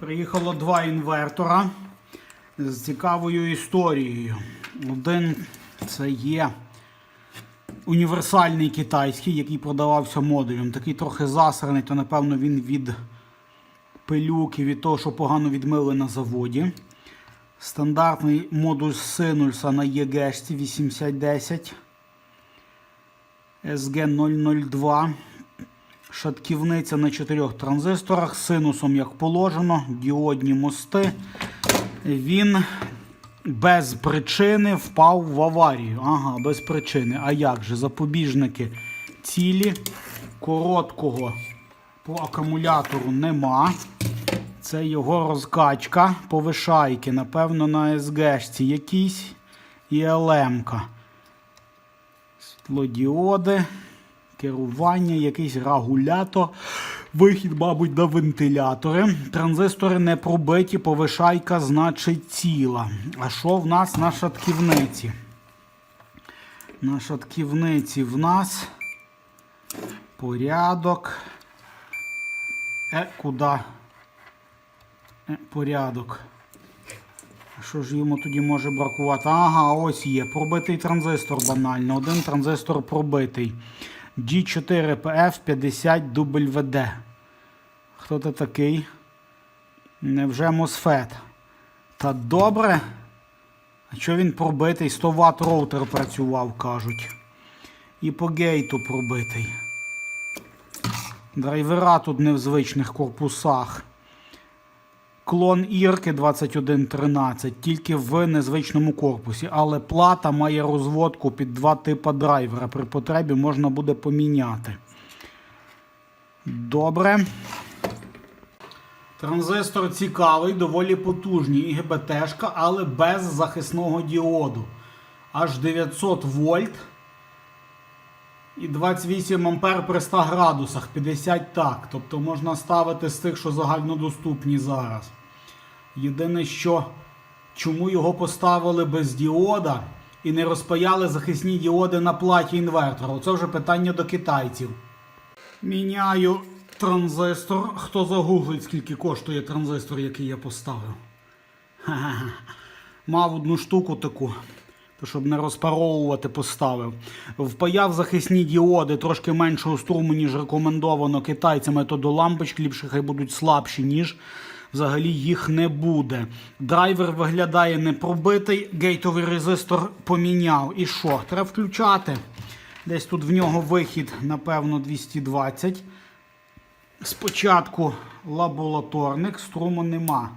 Приїхало два інвертора з цікавою історією. Один це є універсальний китайський, який продавався модулем. Такий трохи засраний, то напевно він від пилюки, від того, що погано відмили на заводі. Стандартний модуль синульса на ЄГЕшці 8010 SG002. Шатківниця на чотирьох транзисторах синусом, як положено, діодні мости. Він без причини впав в аварію. Ага, без причини. А як же? Запобіжники цілі. Короткого по акумулятору нема. Це його розкачка повишайки. Напевно, на СГшці якісь і ЛМ-ка. Світлодіоди, керування, якийсь регулятор, вихід, мабуть, на вентилятори. Транзистори не пробиті, повишайка, значить, ціла. А що в нас на шатківниці? На шатківниці в нас порядок. Е, куди? Е, порядок. А Що ж йому тоді може бракувати? Ага, ось є. Пробитий транзистор банально. Один транзистор пробитий. G4PF50WD. Хто це такий? Невже MOSFET? Та добре. А що він пробитий? 100 Вт роутер працював, кажуть. І по гейту пробитий. Драйвера тут не в звичних корпусах. Клон Ірки 2113, тільки в незвичному корпусі, але плата має розводку під два типи драйвера. При потребі можна буде поміняти. Добре. Транзистор цікавий, доволі потужний. ІГБТшка, але без захисного діоду. Аж 900 вольт. І 28 ампер при 100 градусах, 50 так. Тобто можна ставити з тих, що загальнодоступні зараз. Єдине, що чому його поставили без діода і не розпаяли захисні діоди на платі інвертора. Оце вже питання до китайців. Міняю транзистор. Хто загуглить, скільки коштує транзистор, який я поставив? Ха-ха-ха. Мав одну штуку таку. Щоб не розпаровувати, поставив. Впаяв захисні діоди трошки меншого струму, ніж рекомендовано китайцями, то до лампочки ліпше хай будуть слабші, ніж взагалі їх не буде. Драйвер виглядає не пробитий, гейтовий резистор поміняв. І що? Треба включати. Десь тут в нього вихід, напевно, 220. Спочатку лабораторник, струму нема.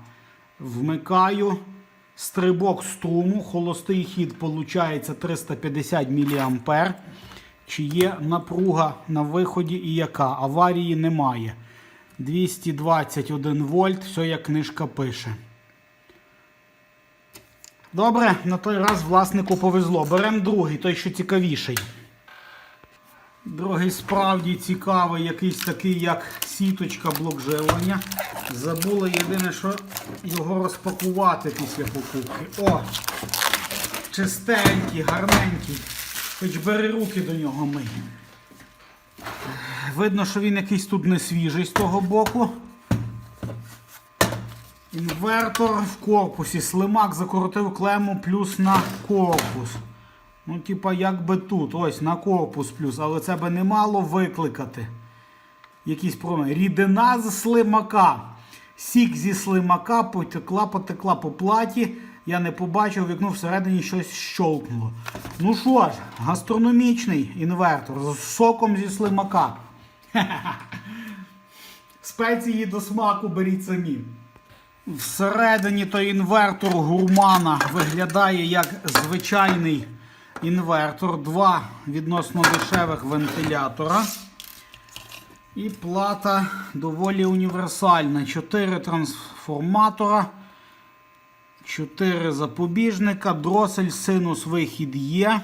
Вмикаю. Стрибок струму, холостий хід получається 350 мА. Чи є напруга на виході і яка? Аварії немає. 221 вольт, все як книжка пише. Добре, на той раз власнику повезло. Беремо другий, той що цікавіший. Другий справді цікавий, якийсь такий, як сіточка блок живлення. Забули єдине, що його розпакувати після покупки. О! Чистенький, гарненький. Хоч бери руки до нього мий. Видно, що він якийсь тут не свіжий з того боку. Інвертор в корпусі. Слимак закрутив клему плюс на корпус. Ну, типа, як би тут, ось на корпус плюс, але це би не мало викликати. Якісь проблеми. Рідина з слимака. Сік зі слимака потекла, потекла по платі. Я не побачив, вікно всередині щось щолкнуло. Ну що ж, гастрономічний інвертор з соком зі слимака. Спеції до смаку беріть самі. Всередині той інвертор гурмана виглядає як звичайний інвертор. Два відносно дешевих вентилятора. І плата доволі універсальна. Чотири трансформатора, чотири запобіжника, дросель, синус, вихід є.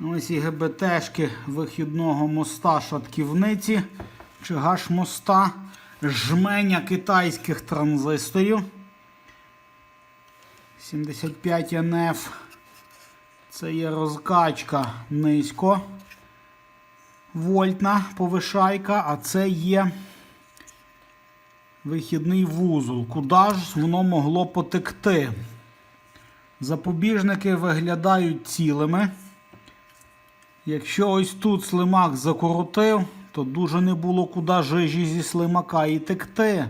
Ось і ГБТшки вихідного моста шатківниці чи гаш-моста, жменя китайських транзисторів. 75 НФ. Це є розкачка низько вольтна повишайка, а це є вихідний вузол. Куди ж воно могло потекти? Запобіжники виглядають цілими. Якщо ось тут слимак закоротив, то дуже не було куди жижі зі слимака і текти.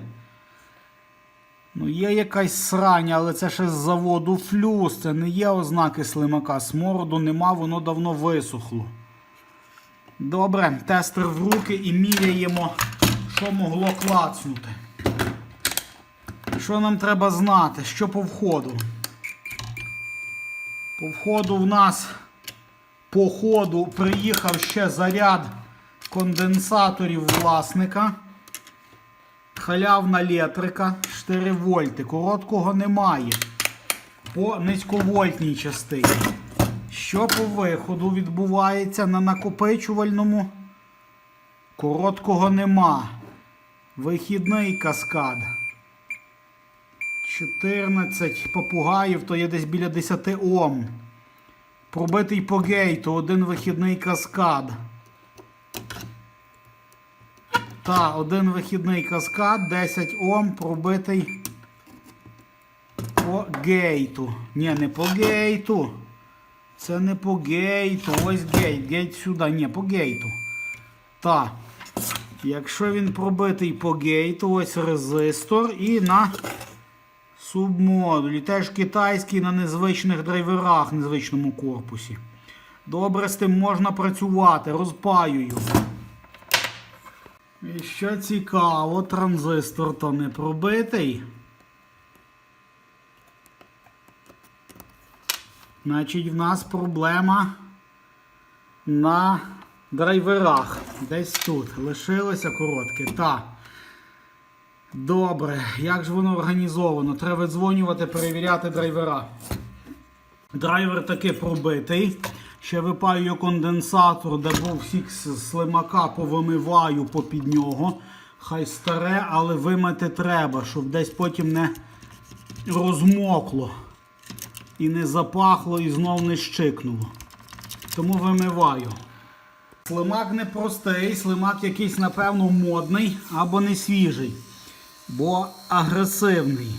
Ну, є якась срань, але це ще з заводу флюс. Це не є ознаки слимака. Смороду нема, воно давно висохло. Добре, тестер в руки і міряємо, що могло клацнути. Що нам треба знати? Що по входу? По входу в нас по ходу приїхав ще заряд конденсаторів власника. Халявна електрика 4 вольти. Короткого немає. По низьковольтній частині. Що по виходу відбувається на накопичувальному? Короткого нема. Вихідний каскад. 14 попугаїв, то є десь біля 10 Ом. Пробитий по гейту, один вихідний каскад. Та, один вихідний каскад, 10 Ом, пробитий по гейту. Ні, не по гейту. Це не по гейту. Ось гейт. Гейт сюди. Ні, по гейту. Так. Якщо він пробитий по гейту, ось резистор і на субмодулі. Теж китайський на незвичних драйверах, незвичному корпусі. Добре, з тим можна працювати. Розпаюю. І що цікаво, транзистор то не пробитий. Значить, в нас проблема на драйверах. Десь тут. Лишилося коротке. Так. Добре. Як ж воно організовано? Треба дзвонювати, перевіряти драйвера. Драйвер таки пробитий. Ще випаю конденсатор, де був сік слимака, повимиваю попід нього. Хай старе, але вимити треба, щоб десь потім не розмокло. І не запахло, і знов не щикнуло. Тому вимиваю. Слимак не простий, слимак якийсь, напевно, модний або не свіжий, бо агресивний.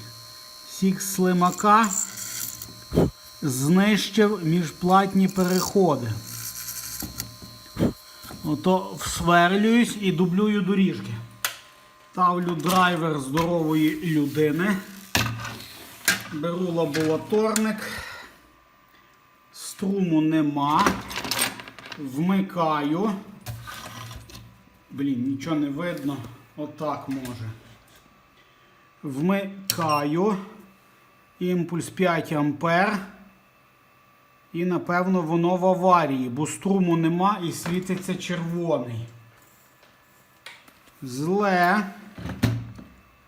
Сік слимака знищив міжплатні переходи. Ото всверлююсь і дублюю доріжки. Ставлю драйвер здорової людини. Беру лабораторник. Струму нема. Вмикаю. Блін, нічого не видно. Отак може. Вмикаю. Імпульс 5 ампер. І напевно воно в аварії, бо струму нема і світиться червоний. Зле.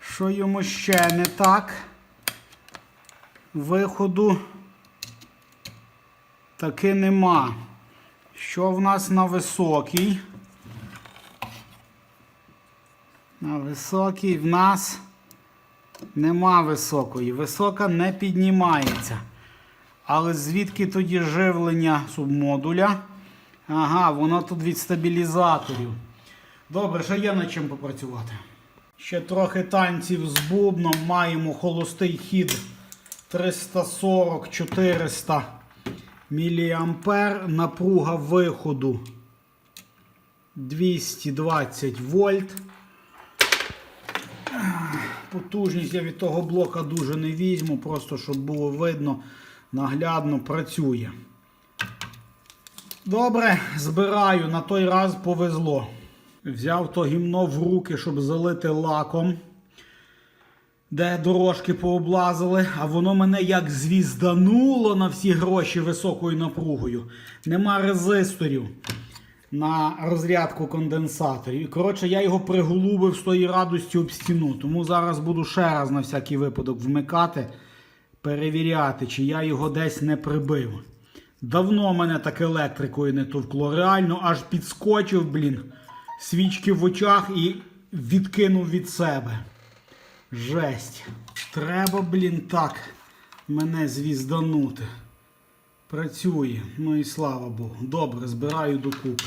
Що йому ще не так? Виходу таки нема. Що в нас на високій? На високій в нас нема високої. Висока не піднімається. Але звідки тоді живлення субмодуля? Ага, воно тут від стабілізаторів. Добре, ще є над чим попрацювати. Ще трохи танців з бубном. Маємо холостий хід 340-400 мА. Напруга виходу 220 вольт. Потужність я від того блока дуже не візьму, просто щоб було видно, наглядно працює. Добре, збираю, на той раз повезло. Взяв то гімно в руки, щоб залити лаком, де дорожки пооблазили, а воно мене як звіздануло на всі гроші високою напругою. Нема резисторів на розрядку конденсаторів. І коротше, я його приголубив з тої радості об стіну. Тому зараз буду ще раз на всякий випадок вмикати, перевіряти, чи я його десь не прибив. Давно мене так електрикою не товкло. Реально аж підскочив, блін, свічки в очах і відкинув від себе. Жесть. Треба, блін, так мене звізданути. Працює. Ну і слава Богу. Добре, збираю докупи.